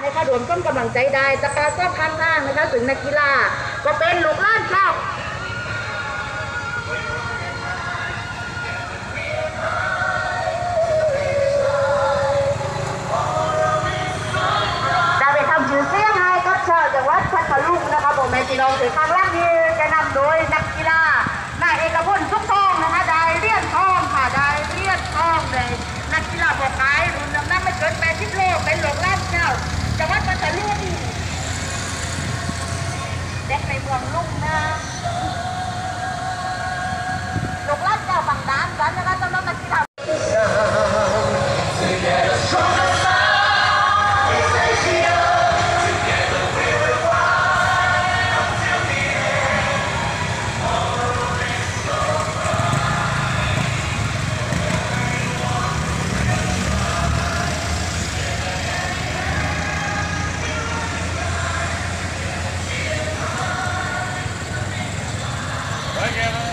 นะคะรวมต้นกำลังใจได้ตะกการก็พันทางนะคะถึงนักกีฬาก็เป็นลูกล้านชาวได้ไปทำชื่อเสียงให้กับชาวจังหวัดพัทลุงนะคะผมแม่พี่น้องถือข้างล่างนี้จะนำโดยนักกีฬา ความลุ่มน้ำ together.